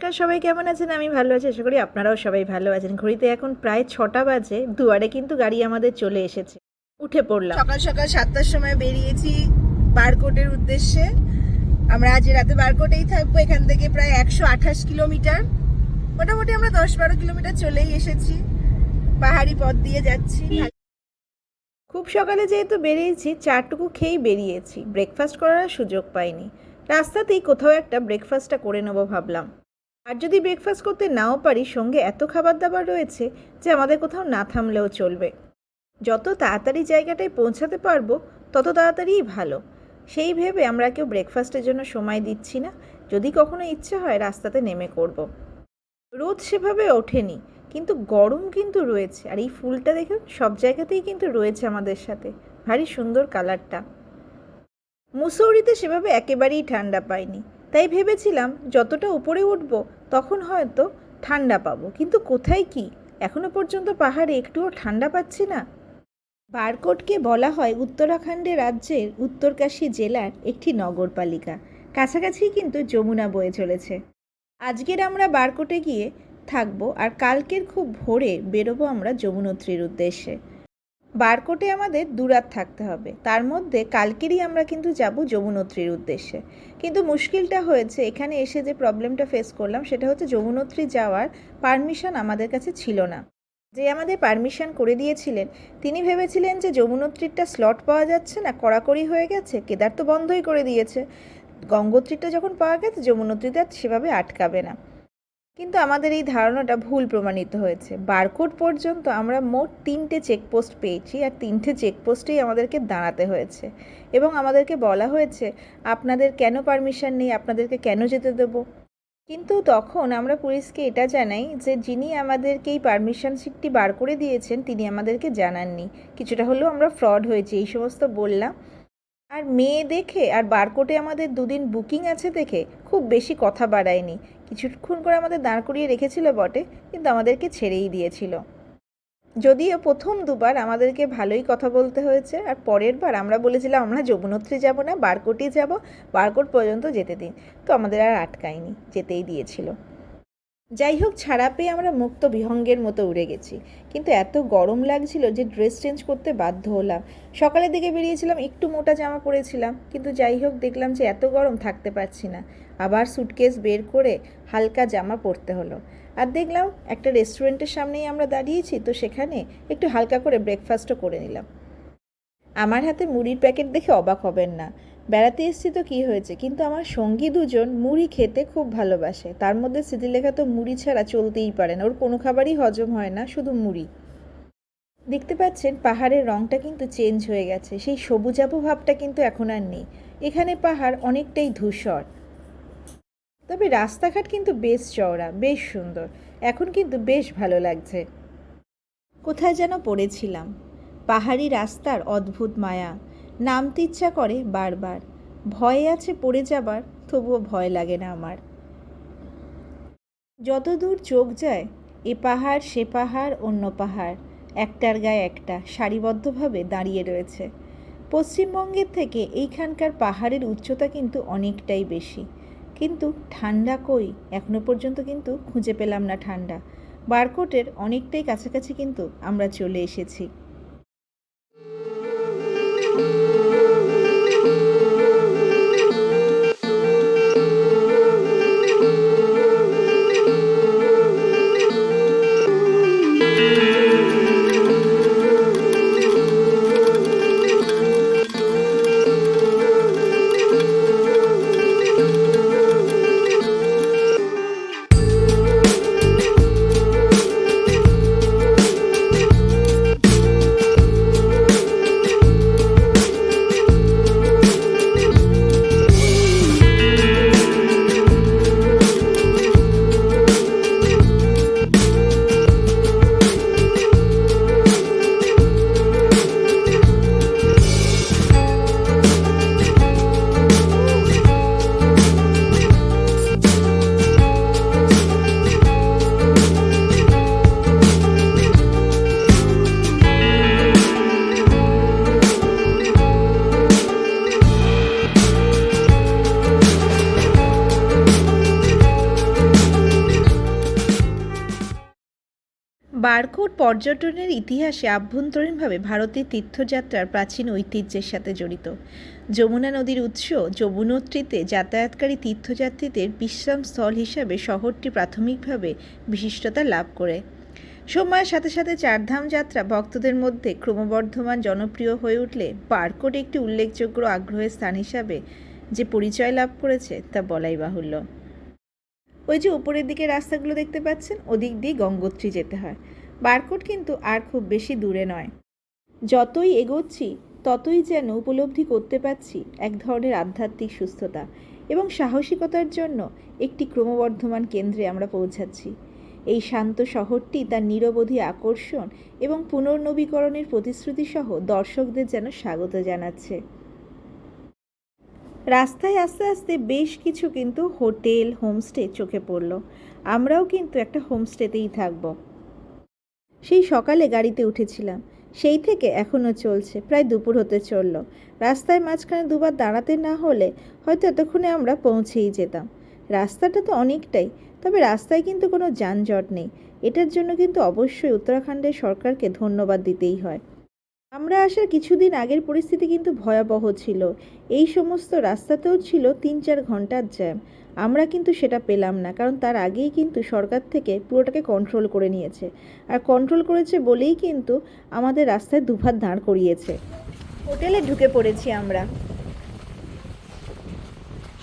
নমস্কার সবাই কেমন আছেন? আমি ভালো আছি আশা করি আপনারাও সবাই ভালো আছেন। ঘড়িতে এখন প্রায় ছটা বাজে দুয়ারে কিন্তু গাড়ি আমাদের চলে এসেছে। উঠে পড়লাম। সকাল সকাল সাতটার সময় বেরিয়েছি বারকোটের উদ্দেশ্যে। আমরা আজ রাতে বারকোটেই থাকব এখান থেকে প্রায় একশো আঠাশ কিলোমিটার। মোটামুটি আমরা দশ বারো কিলোমিটার চলেই এসেছি। পাহাড়ি পথ দিয়ে যাচ্ছি। খুব সকালে যেহেতু বেরিয়েছি চারটুকু খেয়েই বেরিয়েছি। ব্রেকফাস্ট করার সুযোগ পাইনি। রাস্তাতেই কোথাও একটা ব্রেকফাস্টটা করে নেব ভাবলাম। আর যদি ব্রেকফাস্ট করতে নাও পারি, সঙ্গে এত খাবার দাবার রয়েছে যে আমাদের কোথাও না থামলেও চলবে। যত তাড়াতাড়ি জায়গাটায় পৌঁছাতে পারব, তত তাড়াতাড়িই ভালো। সেই ভেবে আমরা কেউ ব্রেকফাস্টের জন্য সময় দিচ্ছি না। যদি কখনো ইচ্ছে হয়, রাস্তাতে নেমে করব। রোদ সেভাবে ওঠেনি, কিন্তু গরম কিন্তু রয়েছে। আর এই ফুলটা দেখুন, সব জায়গাতেই কিন্তু রয়েছে আমাদের সাথে। ভারী সুন্দর কালারটা মুসৌরিতে সেভাবে একেবারেই ঠান্ডা পাইনি। তাই ভেবেছিলাম, যতটা উপরে উঠব, তখন হয়তো ঠান্ডা পাবো। কিন্তু কোথায় কি? এখনও পর্যন্ত পাহাড়ে একটুও ঠান্ডা পাচ্ছি না। বারকোটকে বলা হয় উত্তরাখণ্ডে রাজ্যের উত্তরকাশী জেলার একটি নগরপালিকা। কাছাকাছি কিন্তু যমুনা বয়ে চলেছে। আজকের আমরা বারকোটে গিয়ে থাকব আর কালকের খুব ভোরে বেরোবো আমরা যমুনোত্রীর উদ্দেশ্যে। বারকোটে আমাদের দুরাত থাকতে হবে। তার মধ্যে কালকেরই আমরা কিন্তু যাব যমুনোত্রীর উদ্দেশ্যে। কিন্তু মুশকিলটা হয়েছে, এখানে এসে যে প্রবলেমটা ফেস করলাম, সেটা হচ্ছে যমুনোত্রী যাওয়ার পারমিশন আমাদের কাছে ছিল না। যে আমাদের পারমিশন করে দিয়েছিলেন, তিনি ভেবেছিলেন যে যমুনোত্রীরটা স্লট পাওয়া যাচ্ছে না, কড়াকড়ি হয়ে গেছে, কেদার তো বন্ধই করে দিয়েছে। গঙ্গোত্রীটা যখন পাওয়া গেছে যমুনোত্রীতে আর সেভাবে আটকাবে না। কিন্তু আমাদের এই ধারণাটা ভুল প্রমাণিত হয়েছে। বারকোট পর্যন্ত আমরা মোট তিনটে চেকপোস্ট পেয়েছি আর তিনটে চেকপোস্টেই আমাদেরকে দাঁড়াতে হয়েছে। এবং আমাদেরকে বলা হয়েছে, আপনাদের কেন পারমিশন নেই, আপনাদেরকে কেন যেতে দেবো? কিন্তু তখন আমরা পুলিশকে এটা জানাই যে, যিনি আমাদেরকে এই পারমিশন শিটটি বার করে দিয়েছেন, তিনি আমাদেরকে জানাননি। কিছুটা হলেও আমরা ফ্রড হয়েছি, এই সমস্ত বললাম। আর মেয়ে দেখে আর বারকোটে আমাদের দুদিন বুকিং আছে দেখে খুব বেশি কথা বাড়ায়নি। কিছুক্ষণ করে আমাদের দাঁড় করিয়ে রেখেছিল বটে, কিন্তু আমাদেরকে ছেড়েই দিয়েছিল। যদিও প্রথম দুবার আমাদেরকে ভালোই কথা বলতে হয়েছে, আর পরের বার আমরা বলেছিলাম, আমরা যমুনোত্রী যাব না বারকোটই যাব বারকোট পর্যন্ত যেতে দিন। তো আমাদের আর আটকায়নি, যেতেই দিয়েছিল। যাই হোক ছাড়া পেয়ে আমরা মুক্ত বিহঙ্গের মতো উড়ে গেছি। কিন্তু এত গরম লাগছিল যে ড্রেস চেঞ্জ করতে বাধ্য হলাম। সকালের দিকে বেরিয়েছিলাম, একটু মোটা জামা পরেছিলাম। কিন্তু যাই হোক দেখলাম যে এত গরম থাকতে পারছি না। আবার সুটকেস বের করে হালকা জামা পরতে হলো। আর দেখলাম, একটা রেস্টুরেন্টের সামনেই আমরা দাঁড়িয়েছি, তো সেখানে একটু হালকা করে ব্রেকফাস্টও করে নিলাম। আমার হাতে মুড়ির প্যাকেট দেখে অবাক হবেন না। বেড়াতে এসেছি তো কী হয়েছে? কিন্তু আমার সঙ্গী দুজন মুড়ি খেতে খুব ভালোবাসে। তার মধ্যে স্মৃতিলেখা তো মুড়ি ছাড়া চলতেই পারে না। ওর কোনো খাবারই হজম হয় না, শুধু মুড়ি। দেখতে পাচ্ছেন, পাহাড়ের রঙটা কিন্তু চেঞ্জ হয়ে গেছে। সেই সবুজাবু ভাবটা কিন্তু এখন আর নেই। এখানে পাহাড় অনেকটাই ধূসর। তবে রাস্তাঘাট কিন্তু বেশ চওড়া, বেশ সুন্দর। এখন কিন্তু বেশ ভালো লাগছে। কোথায় যেন পড়েছিলাম। পাহাড়ি রাস্তার অদ্ভুত মায়া। নামতে ইচ্ছা করে বারবার। ভয়ে আছে পড়ে যাবার, তবুও ভয় লাগে না আমার। যত দূর চোখ যায়, এ পাহাড় সে পাহাড়, অন্য পাহাড়। একটার গায়ে একটা, সারিবদ্ধভাবে দাঁড়িয়ে রয়েছে। পশ্চিমবঙ্গের থেকে এইখানকার পাহাড়ের উচ্চতা কিন্তু অনেকটাই বেশি। কিন্তু ঠান্ডা কই? এখনও পর্যন্ত কিন্তু খুঁজে পেলাম না ঠান্ডা। বারকোটের অনেকটাই কাছাকাছি কিন্তু আমরা চলে এসেছি। Thank you. বারকোট পর্যটনের ইতিহাসে আভ্যন্তরীণভাবে ভারতের তীর্থযাত্রার প্রাচীন ঐতিহ্যের সাথে জড়িত। যমুনা নদীর উৎস যমুনোত্রীতে যাতায়াতকারী তীর্থযাত্রীদের বিশ্রামস্থল হিসাবে শহরটি প্রাথমিকভাবে বিশিষ্টতা লাভ করে। সময়ের সাথে সাথে চারধাম যাত্রা ভক্তদের মধ্যে ক্রমবর্ধমান জনপ্রিয় হয়ে উঠলে বারকোট একটি উল্লেখযোগ্য আগ্রহের স্থান হিসাবে যে পরিচয় লাভ করেছে তা বলাই বাহুল্য। ওই যে উপরের দিকে রাস্তাগুলো দেখতে পাচ্ছেন, ওদিক দিয়ে গঙ্গোত্রী যেতে হয়। বারকোট কিন্তু আর খুব বেশি দূরে নয়। যতই এগোচ্ছি, ততই যেন উপলব্ধি করতে পারছি এক ধরনের আধ্যাত্মিক সুস্থতা এবং সাহসিকতার জন্য একটি ক্রমবর্ধমান কেন্দ্রে আমরা পৌঁছাচ্ছি। এই শান্ত শহরটি তার নিরবধি আকর্ষণ এবং পুনর্নবীকরণের প্রতিশ্রুতি সহ দর্শকদের যেন স্বাগত জানাচ্ছে। রাস্তায় আস্তে আস্তে বেশ কিছু কিন্তু হোটেল, হোমস্টে চোখে পড়ল। আমরাও কিন্তু একটা হোমস্টেতেই থাকব। সেই সকালে গাড়িতে উঠেছিলাম। সেই থেকে এখনও চলছে, প্রায় দুপুর হতে চলল। রাস্তায় মাঝখানে দুবার দাঁড়াতে না হলে হয়তো এতক্ষণে আমরা পৌঁছেই যেতাম। রাস্তাটা তো অনেকটাই, তবে রাস্তায় কিন্তু কোনো যানজট নেই। এটার জন্য কিন্তু অবশ্যই উত্তরাখণ্ডের সরকারকে ধন্যবাদ দিতেই হয়। আমরা আসার কিছুদিন আগের পরিস্থিতি কিন্তু ভয়াবহ ছিল। এই সমস্ত রাস্তাতেও ছিল তিন চার ঘণ্টার জ্যাম। আমরা কিন্তু সেটা পেলাম না কারণ তার আগেই কিন্তু সরকার থেকে পুরোটাকে কন্ট্রোল করে নিয়েছে। আর কন্ট্রোল করেছে বলেই কিন্তু আমাদের রাস্তায় দুভাত দাঁড় করিয়েছে। হোটেলে ঢুকে পড়েছি আমরা।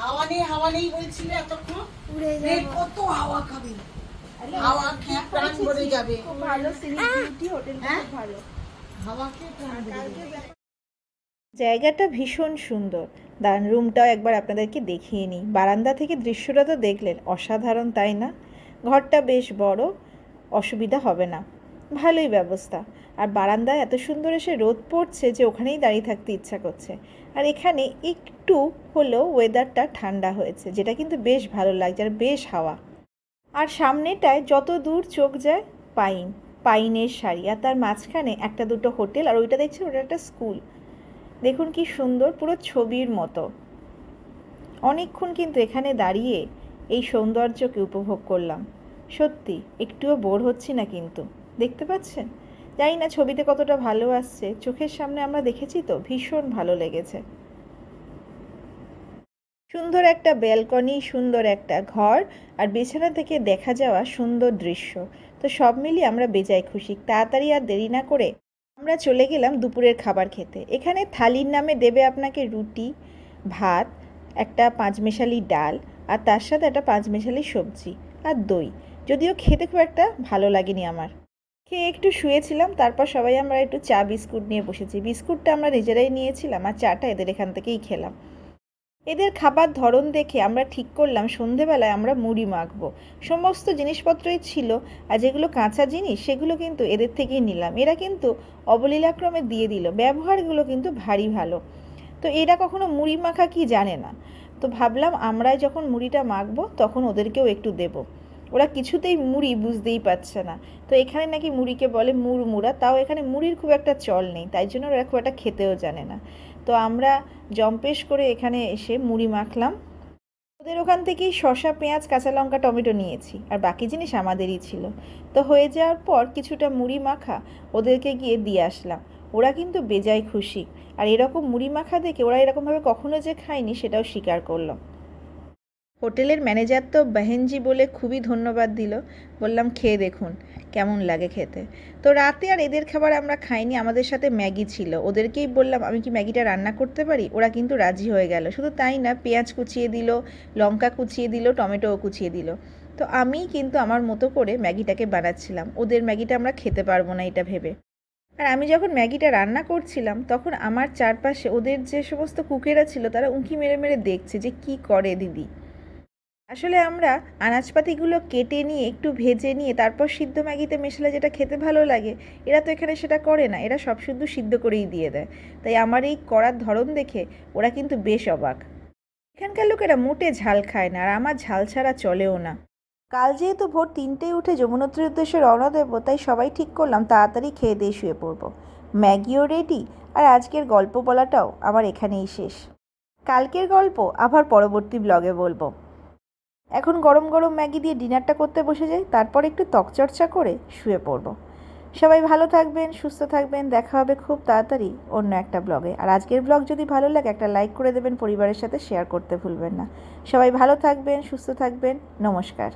হাওয়া নেই হাওয়া নেই বলছিলে এতক্ষণ? কত হাওয়া খাবে। হাওয়া খেয়ে প্রাণ ভরে যাবে। খুব ভালো হোটেল হ্যাঁ? ভালো। জায়গাটা ভীষণ সুন্দর। দাঁড়ান রুমটাও একবার আপনাদেরকে দেখিয়ে নিই। বারান্দা থেকে দৃশ্যটা তো দেখলেন অসাধারণ তাই না? ঘরটা বেশ বড় অসুবিধা হবে না। ভালোই ব্যবস্থা। আর বারান্দায় এত সুন্দর এসে রোদ পড়ছে যে ওখানেই দাঁড়িয়ে থাকতে ইচ্ছা করছে। আর এখানে একটু হলেও ওয়েদারটা ঠান্ডা হয়েছে যেটা কিন্তু বেশ ভালো লাগছে আর বেশ হাওয়া। আর সামনেটায় যত দূর চোখ যায় পাইন। পাইনের শাড়ি। আর তার মাঝখানে একটা দুটো হোটেল, আর ওইটা দেখছেন ওটা একটা স্কুল। দেখুন কি সুন্দর, পুরো ছবির মতো। অনেকক্ষণ কিন্তু এখানে দাঁড়িয়ে এই সৌন্দর্যকে উপভোগ করলাম। সত্যি, একটুও বোর হচ্ছি না কিন্তু। দেখতে পাচ্ছেন? জানি না ছবিতে কতটা ভালো আসছে। চোখের সামনে আমরা দেখেছি তো, ভীষণ ভালো লেগেছে। সুন্দর একটা ব্যালকনি, সুন্দর একটা ঘর, আর বিছানা থেকে দেখা যাওয়া সুন্দর দৃশ্য। তো সব মিলিয়ে আমরা বেজায় খুশি। তাড়াতাড়ি আর দেরি না করে আমরা চলে গেলাম দুপুরের খাবার খেতে। এখানে থালির নামে দেবে আপনাকে রুটি, ভাত, একটা পাঁচমেশালি ডাল আর তার সাথে একটা পাঁচমেশালি সবজি আর দই। যদিও খেতে খুব একটা ভালো লাগেনি আমার। খেয়ে একটু শুয়েছিলাম, তারপর সবাই আমরা একটু চা বিস্কুট নিয়ে বসেছি। বিস্কুটটা আমরা নিজেরাই নিয়েছিলাম আর চাটা এদের এখান থেকেই খেলাম। এদের খাবার ধরন দেখে আমরা ঠিক করলাম, সন্ধেবেলায় আমরা মুড়ি মাখব। সমস্ত জিনিসপত্রই ছিল, আর যেগুলো কাঁচা জিনিস, সেগুলো কিন্তু এদের থেকেই নিলাম। এরা কিন্তু অবলীলাক্রমে দিয়ে দিল। ব্যবহারগুলো কিন্তু ভারী ভালো। তো এরা কখনো মুড়ি মাখা কি জানে না। তো ভাবলাম আমরাই যখন মুড়িটা মাখবো, তখন ওদেরকেও একটু দেব। ওরা কিছুতেই মুড়ি বুঝতেই পারছে না। তো এখানে নাকি মুড়িকে বলে মুড়মুড়া, তাও এখানে মুড়ির খুব একটা চল নেই, তাই জন্য ওরা খুব একটা খেতেও জানে না। তো আমরা জম্পেশ করে এখানে এসে মুড়ি মাখলাম। ওদের ওখান থেকেই শসা, পেঁয়াজ, কাঁচা লঙ্কা, টমেটো নিয়েছি। আর বাকি জিনিস আমাদেরই ছিল। তো হয়ে যাওয়ার পর কিছুটা মুড়ি মাখা ওদেরকে গিয়ে দিয়ে আসলাম। ওরা কিন্তু বেজায় খুশি। আর এরকম মুড়ি মাখা দেখে ওরা এরকমভাবে কখনো যে খায়নি সেটাও স্বীকার করল হোটেলের ম্যানেজার তো বেহেনজি বলে খুবই ধন্যবাদ দিল। বললাম, খেয়ে দেখুন, কেমন লাগে খেতে? তো রাতে আর এদের খাবার আমরা খাইনি, আমাদের সাথে ম্যাগি ছিল। ওদেরকেই বললাম, আমি কি ম্যাগিটা রান্না করতে পারি? ওরা কিন্তু রাজি হয়ে গেল। শুধু তাই না, পেঁয়াজ কুচিয়ে দিল, লঙ্কা কুচিয়ে দিল, টমেটোও কুচিয়ে দিল। তো আমি কিন্তু আমার মতো করে ম্যাগিটাকে বানাচ্ছিলাম। ওদের ম্যাগিটা আমরা খেতে পারব না এটা ভেবে। আর আমি যখন ম্যাগিটা রান্না করছিলাম, তখন আমার চারপাশে ওদের যে সমস্ত কুকেরা ছিল, তারা উঁকি মেরে মেরে দেখছে যে কি করে দিদি। আসলে আমরা আনাজপাতিগুলো কেটে নিয়ে, একটু ভেজে নিয়ে, তারপর সিদ্ধ ম্যাগিতে মেশালে যেটা খেতে ভালো লাগে, এরা তো এখানে সেটা করে না, এরা সব শুদ্ধ সিদ্ধ করেই দিয়ে দেয়। তাই আমার এই করার ধরন দেখে ওরা কিন্তু বেশ অবাক। এখানকার লোকেরা মোটে ঝাল খায় না, আর আমার ঝাল ছাড়া চলেও না। কাল যেহেতু ভোর তিনটেই উঠে যমুনোত্রীর উদ্দেশ্যে রওনা দেবো, তাই সবাই ঠিক করলাম তাড়াতাড়ি খেয়ে দিয়ে শুয়ে পড়ব। ম্যাগিও রেডি আর আজকের গল্প বলাটাও আমার এখানেই শেষ। কালকের গল্প আবার পরবর্তী ব্লগে বলব। এখন গরম গরম ম্যাগি দিয়ে ডিনারটা করতে বসে যাই, তারপর একটু ত্বকচর্চা করে শুয়ে পড়ব। সবাই ভালো থাকবেন, সুস্থ থাকবেন, দেখা হবে খুব তাড়াতাড়ি অন্য একটা ব্লগে। আর আজকের ব্লগ যদি ভালো লাগে, একটা লাইক করে দেবেন, পরিবারের সাথে শেয়ার করতে ভুলবেন না। সবাই ভালো থাকবেন, সুস্থ থাকবেন, নমস্কার।